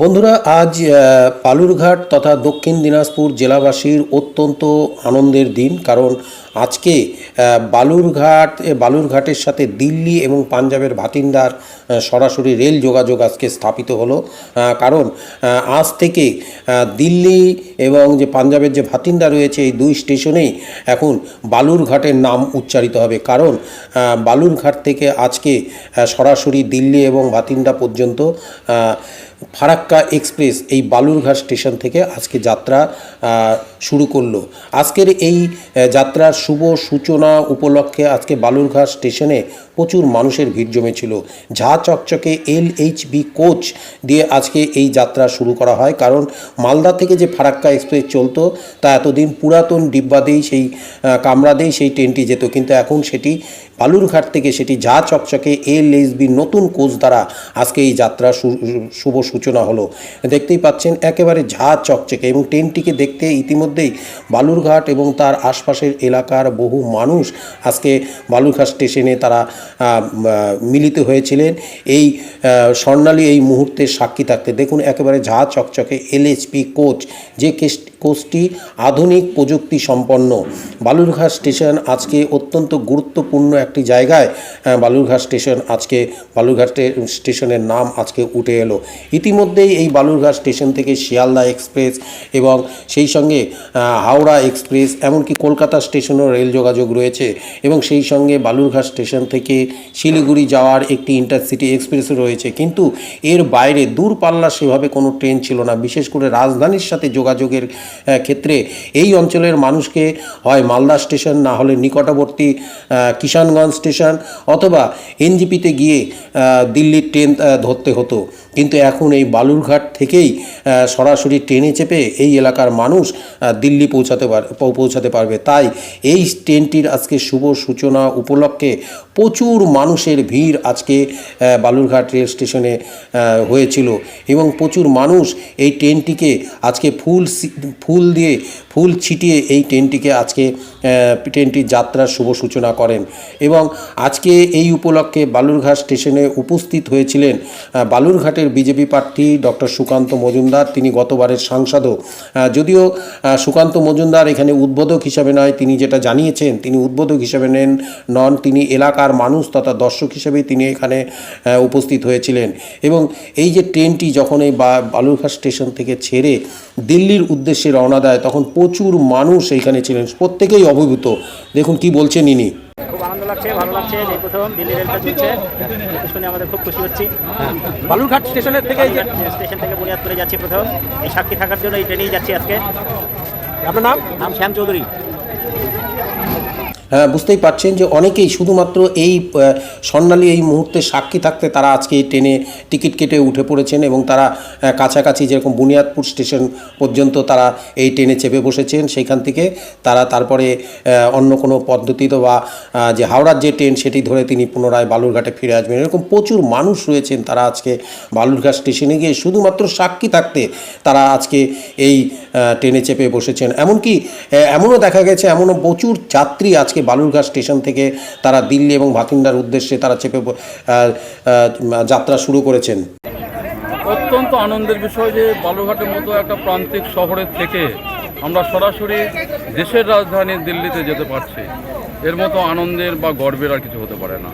বন্ধুরা আজ আহ, বালুরঘাট তথা দক্ষিণ দিনাজপুর জেলাবাসীর অত্যন্ত আনন্দের দিন। কারণ আজকে বালুরঘাট বালুরঘাটের সাথে দিল্লি এবং পাঞ্জাবের ভাতিন্দার সরাসরি রেল যোগাযোগ আজকে স্থাপিত হলো। কারণ আজ থেকে দিল্লি এবং যে পাঞ্জাবের যে ভাতিন্দা রয়েছে এই দুই স্টেশনেই এখন বালুরঘাটের নাম উচ্চারিত হবে। কারণ বালুরঘাট থেকে আজকে সরাসরি দিল্লি এবং ভাতিন্দা পর্যন্ত ফারাক্কা এক্সপ্রেস এই বালুরঘাট স্টেশন থেকে আজকে যাত্রা শুরু করল। আজকের এই যাত্রার শুভ সূচনা উপলক্ষে আজকে বালুরঘাট স্টেশনে প্রচুর মানুষের ভিড় জমেছিল। ঝা চকচকে এল এইচ বি কোচ দিয়ে আজকে এই যাত্রা শুরু করা হয়। কারণ মালদা থেকে যে ফারাক্কা এক্সপ্রেস চলতো, তা এতদিন পুরাতন ডিব্বা দিয়েই সেই কামরা দিয়েই সেই ট্রেনটি যেত। কিন্তু এখন সেটি বালুরঘাট থেকে সেটি ঝা চকচকে এল এইচ বি নতুন কোচ দ্বারা আজকে এই যাত্রা শুভ সূচনা হলো। দেখতেই পাচ্ছেন, একেবারে ঝা চকচকে এবং ট্রেনটিকে দেখতে ইতিমধ্যেই বালুরঘাট এবং তার আশপাশের এলাকার বহু মানুষ আজকে বালুরঘাট স্টেশনে তারা মিলিত হয়েছিলেন। এই স্বর্ণালী এই মুহূর্তে সাক্ষী থাকতে দেখুন, একেবারে ঝা চকচকে এলএসপি কোচ যে কেস- কোচটি আধুনিক প্রযুক্তি সম্পন্ন। বালুরঘাট স্টেশন আজকে অত্যন্ত গুরুত্বপূর্ণ একটি জায়গায়। বালুরঘাট স্টেশন আজকে, বালুরঘাট স্টেশনের নাম আজকে উঠে এলো। ইতিমধ্যেই এই বালুরঘাট স্টেশন থেকে শিয়ালদা এক্সপ্রেস এবং সেই সঙ্গে হাওড়া এক্সপ্রেস, এমনকি কলকাতা স্টেশনও রেল যোগাযোগ রয়েছে এবং সেই সঙ্গে বালুরঘাট স্টেশন থেকে শিলিগুড়ি যাওয়ার একটি ইন্টারসিটি এক্সপ্রেসও রয়েছে। কিন্তু এর বাইরে দূরপাল্লা সেভাবে কোনো ট্রেন ছিল না। বিশেষ করে রাজধানীর সাথে যোগাযোগের ক্ষেত্রে এই অঞ্চলের মানুষকে হয় মালদা স্টেশন, না হলে নিকটবর্তী কিষানগঞ্জ স্টেশন অথবা এনজিপিতে গিয়ে দিল্লির ট্রেন ধরতে হতো। কিন্তু এখন এই বালুরঘাট থেকেই সরাসরি ট্রেনে চেপে এই এলাকার মানুষ দিল্লি পৌঁছাতে পার পৌঁছাতে পারবে। তাই এই ট্রেনটির আজকে শুভ সূচনা উপলক্ষে প্রচুর মানুষের ভিড় আজকে বালুরঘাট রেল স্টেশনে হয়েছিল। এবং প্রচুর মানুষ এই ট্রেনটিকে আজকে ফুল ফুল দিয়ে, ফুল ছিটিয়ে এই ট্রেনটিকে আজকে ট্রেনটির যাত্রার শুভ সূচনা করেন। এবং আজকে এই উপলক্ষে বালুরঘাট স্টেশনে উপস্থিত হয়েছিলেন বালুরঘাটের বিজেপি প্রার্থী ডক্টর সুকান্ত মজুমদার। তিনি গতবারের সাংসদও। যদিও সুকান্ত মজুমদার এখানে উদ্বোধক হিসাবে নয়, তিনি যেটা জানিয়েছেন, তিনি উদ্বোধক হিসাবে নেন, নন, তিনি এলাকার মানুষ তথা দর্শক হিসেবে তিনি এখানে উপস্থিত হয়েছিলেন। এবং এই যে ট্রেনটি যখন এই বালুরঘাট স্টেশন থেকে ছেড়ে দিল্লির উদ্দেশ্যে রওনা দেয় তখন প্রচুর মানুষ এইখানে ছিলেন। প্রত্যেকেই অভিভূত। দেখুন কি বলছেন ইনি। খুব আনন্দ লাগছে ভালো লাগছে। যে প্রথম দিল্লি রেলটা চলছে শুনে আমাদের খুব খুশি হচ্ছি। বালুরঘাট স্টেশনের থেকে এই স্টেশন থেকে যাচ্ছি প্রথম। এই সাক্ষী থাকার জন্য এই ট্রেনেই যাচ্ছি আজকে। আপনার নাম? নাম শ্যাম চৌধুরী। হ্যাঁ বুঝতেই পারছেন যে অনেকেই শুধুমাত্র এই স্বর্ণালী এই মুহূর্তে সাক্ষী থাকতে তারা আজকে এই ট্রেনে টিকিট কেটে উঠে পড়েছেন এবং তারা কাছাকাছি যেরকম বুনিয়াদপুর স্টেশন পর্যন্ত তারা এই ট্রেনে চেপে বসেছেন, সেইখান থেকে তারা তারপরে অন্য কোনো পদ্ধতিতে বা যে হাওড়ার যে ট্রেন সেটি ধরে তিনি পুনরায় বালুরঘাটে ফিরে আসবেন। এরকম প্রচুর মানুষ রয়েছেন তারা আজকে বালুরঘাট স্টেশনে গিয়ে শুধুমাত্র সাক্ষী থাকতে তারা আজকে এই ট্রেনে চেপে বসেছেন। এমনকি এমনও দেখা গেছে এমনও প্রচুর যাত্রী আজকে বালুরঘাট স্টেশন থেকে তারা দিল্লি এবং ভাতিন্দার উদ্দেশ্যে তারা চেপে যাত্রা শুরু করেছেন। অত্যন্ত আনন্দের বিষয় যে বালুরঘাটের মতো একটা প্রান্তিক শহরের থেকে আমরা সরাসরি দেশের রাজধানী দিল্লিতে যেতে পারছি। এর মতো আনন্দের বা গর্বের আর কিছু হতে পারে না।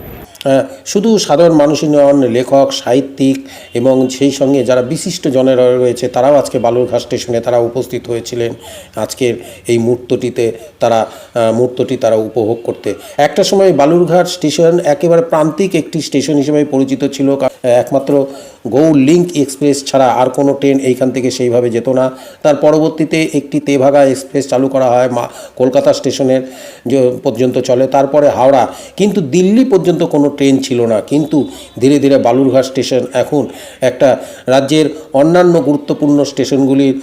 শুধু সাধারণ মানুষই নন লেখক সাহিত্যিক এবং সেই সঙ্গে যারা বিশিষ্ট জনেরা রয়েছে, তারাও আজকে বালুরঘাট স্টেশনে তারা উপস্থিত হয়েছিলেন। আজকের এই মুহূর্তটিতে তারা মুহূর্তটি তারা উপভোগ করতে। একটা সময় বালুরঘাট স্টেশন একেবারে প্রান্তিক একটি স্টেশন হিসেবে পরিচিত ছিল একমাত্র গৌর লিঙ্ক এক্সপ্রেস ছাড়া আর কোনো ট্রেন এইখান থেকে সেইভাবে যেত না। তার পরবর্তীতে একটি তেভাগা এক্সপ্রেস চালু করা হয় মা কলকাতা স্টেশনের পর্যন্ত চলে, তারপরে হাওড়া। কিন্তু দিল্লি পর্যন্ত কোনো ট্রেন ছিল না। কিন্তু ধীরে ধীরে বালুরঘাট স্টেশন এখন একটা রাজ্যের অন্যান্য গুরুত্বপূর্ণ স্টেশনগুলির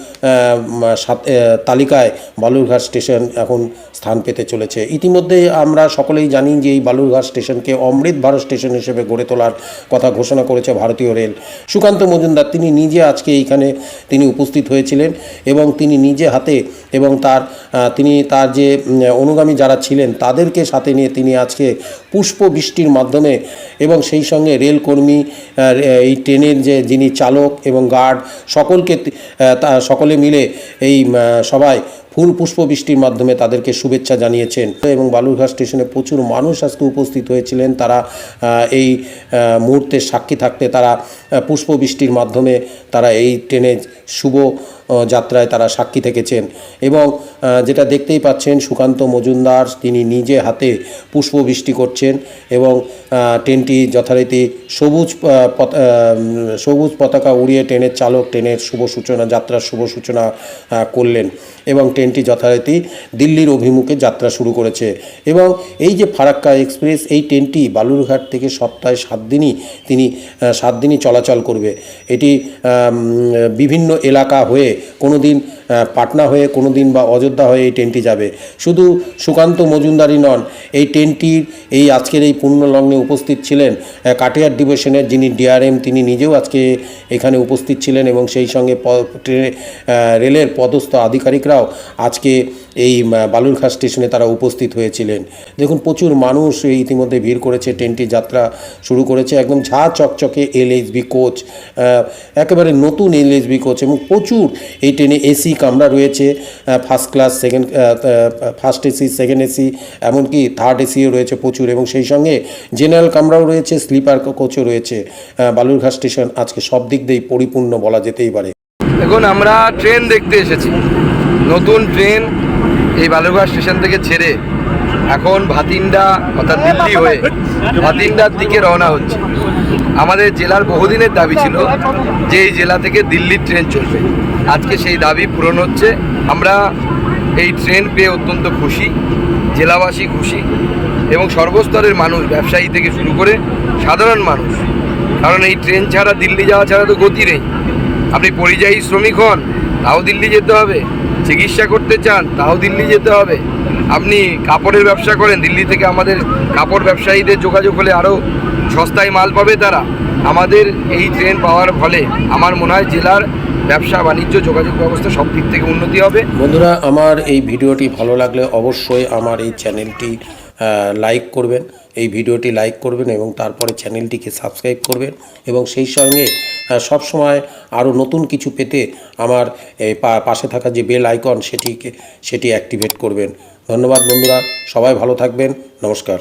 সাথ- তালিকায় বালুরঘাট স্টেশন এখন স্থান পেতে চলেছে। ইতিমধ্যে আমরা সকলেই জানি যে এই বালুরঘাট স্টেশনকে অমৃত ভারত স্টেশন হিসেবে গড়ে তোলার কথা ঘোষণা করেছে ভারতীয় রেল। সুকান্ত মজুমদার তিনি নিজে আজকে এইখানে তিনি উপস্থিত হয়েছিলেন এবং তিনি নিজে হাতে এবং তার তিনি তার যে অনুগামী যারা ছিলেন তাদেরকে সাথে নিয়ে তিনি আজকে পুষ্প বৃষ্টির মাধ্যমে এবং সেই সঙ্গে রেলকর্মী এই ট্রেনের যে যিনি চালক এবং গার্ড সকলকে সকলে মিলে এই সবাই ফুল পুষ্প বৃষ্টির মাধ্যমে তাদেরকে শুভেচ্ছা জানিয়েছেন। এবং বালুরঘাট স্টেশনে প্রচুর মানুষ আজকে উপস্থিত হয়েছিলেন। তারা এই মুহূর্তে মুহূর্তের সাক্ষী থাকতে তারা পুষ্প বৃষ্টির মাধ্যমে তারা এই ট্রেনে শুভ যাত্রায় তারা সাক্ষী থেকেছেন। এবং যেটা দেখতেই পাচ্ছেন, সুকান্ত মজুমদার, তিনি নিজে হাতে পুষ্প বৃষ্টি করছেন এবং ট্রেনটি যথারীতি সবুজ সবুজ পতাকা উড়িয়ে ট্রেনের চালক ট্রেনের শুভ সূচনা, যাত্রার শুভ সূচনা করলেন এবং ট্রেনটি যথারীতি দিল্লির অভিমুখে যাত্রা শুরু করেছে। এবং এই যে ফারাক্কা এক্সপ্রেস, এই ট্রেনটি বালুরঘাট থেকে সপ্তাহে সাত দিনই তিনি সাত দিনই চলাচল করবে। এটি বিভিন্ন এলাকা হয়ে কোনো দিন পাটনা হয়ে কোনো দিন বা অযোধ্যা হয়ে এই ট্রেনটি যাবে। শুধু সুকান্ত মজুমদারই নন, এই ট্রেনটির, এই আজকের এই পূর্ণলগ্নে উপস্থিত ছিলেন কাটিয়ার ডিভিশনের যিনি ডিআরএম, তিনি নিজেও আজকে এখানে উপস্থিত ছিলেন এবং সেই সঙ্গে রেলের পদস্থ আধিকারিকরাও আজকে এই বালুরঘাট স্টেশনে তারা উপস্থিত হয়েছিলেন। দেখুন, প্রচুর মানুষ ইতিমধ্যে ভিড় করেছে, ট্রেনটি যাত্রা শুরু করেছে। একদম ঝা চকচকে এলএইচবি কোচ একেবারে নতুন এলএইচবি কোচ এবং প্রচুর এই ট্রেনে এসি কামরা রয়েছে first class second first AC second AC এমনকি থার্ড এসিও রয়েছে প্রচুর এবং সেই সঙ্গে জেনারেল কামরাও রয়েছে স্লিপার কোচও রয়েছে বালুরঘাট স্টেশন আজকে সব দিক দিয়েই পরিপূর্ণ বলা যেতেই পারে। দেখুন, আমরা ট্রেন দেখতে এসেছি। নতুন ট্রেন এই বালুরঘাট স্টেশন থেকে ছেড়ে এখন ভাতিন্ডা, অর্থাৎ দিল্লি হয়ে ভাতিন্ডার দিকে রওনা হচ্ছে। আমাদের জেলার বহুদিনের দাবি ছিল যে এই জেলা থেকে দিল্লির ট্রেন চলবে। আজকে সেই দাবি পূরণ হচ্ছে। আমরা এই ট্রেন পেয়ে অত্যন্ত খুশি, জেলাবাসী খুশি এবং সর্বস্তরের মানুষ, ব্যবসায়ী থেকে শুরু করে সাধারণ মানুষ। কারণ এই ট্রেন ছাড়া, দিল্লি যাওয়া ছাড়া তো গতি নেই। আপনি পরিযায়ী শ্রমিক হন, তাও দিল্লি যেতে হবে। চিকিৎসা করতে চান, তাও দিল্লি যেতে হবে। আপনি কাপড়ের ব্যবসা করেন, দিল্লি থেকে আমাদের কাপড় ব্যবসায়ীদের যোগাযোগ হলে আরও সস্তায় মাল পাবে তারা। আমাদের এই ট্রেন পাওয়ার ফলে আমার মনে হয় জেলার ব্যবসা, বাণিজ্য, যোগাযোগ ব্যবস্থা সব দিক থেকে উন্নতি হবে। বন্ধুরা, আমার এই ভিডিওটি ভালো লাগলে অবশ্যই আমার এই চ্যানেলটি লাইক করবেন, এই ভিডিওটি লাইক করবেন এবং তারপরে চ্যানেলটিকে সাবস্ক্রাইব করবেন এবং সেই সঙ্গে সব সময় আরও নতুন কিছু পেতে আমার পাশে থাকা যে বেল আইকন সেটিকে, সেটি অ্যাক্টিভেট করবেন। ধন্যবাদ বন্ধুরা, সবাই ভালো থাকবেন, নমস্কার।